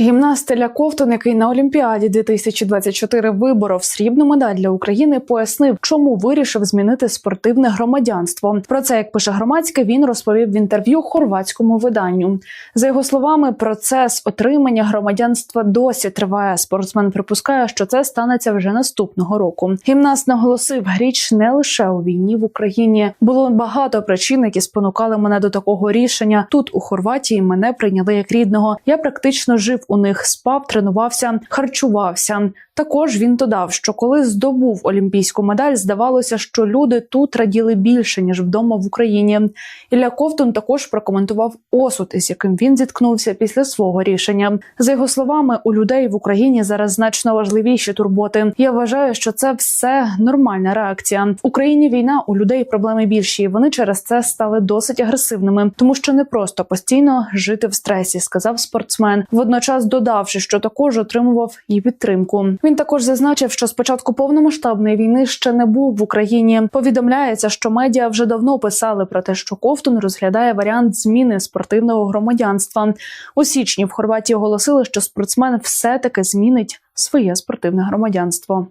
Гімнаст Ілля Ковтун, який на Олімпіаді 2024 виборов срібну медаль для України, пояснив, чому вирішив змінити спортивне громадянство. Про це, як пише громадське, він розповів в інтерв'ю хорватському виданню. За його словами, процес отримання громадянства досі триває. Спортсмен припускає, що це станеться вже наступного року. Гімнаст наголосив, річ не лише у війні в Україні. Було багато причин, які спонукали мене до такого рішення. Тут у Хорватії мене прийняли як рідного. Я практично жив у них, спав, тренувався, харчувався. Також він додав, що коли здобув олімпійську медаль, здавалося, що люди тут раділи більше ніж вдома в Україні. Ілля Ковтун також прокоментував осуд, із яким він зіткнувся після свого рішення. За його словами, у людей в Україні зараз значно важливіші турботи. Я вважаю, що це все нормальна реакція. В Україні війна у людей проблеми більші. і Вони через це стали досить агресивними, тому що не просто постійно жити в стресі, сказав спортсмен. Водночас додавши, що також отримував і підтримку. Він також зазначив, що спочатку повномасштабної війни ще не був в Україні. Повідомляється, що медіа вже давно писали про те, що Ковтун розглядає варіант зміни спортивного громадянства. У січні в Хорватії оголосили, що спортсмен все таки змінить своє спортивне громадянство.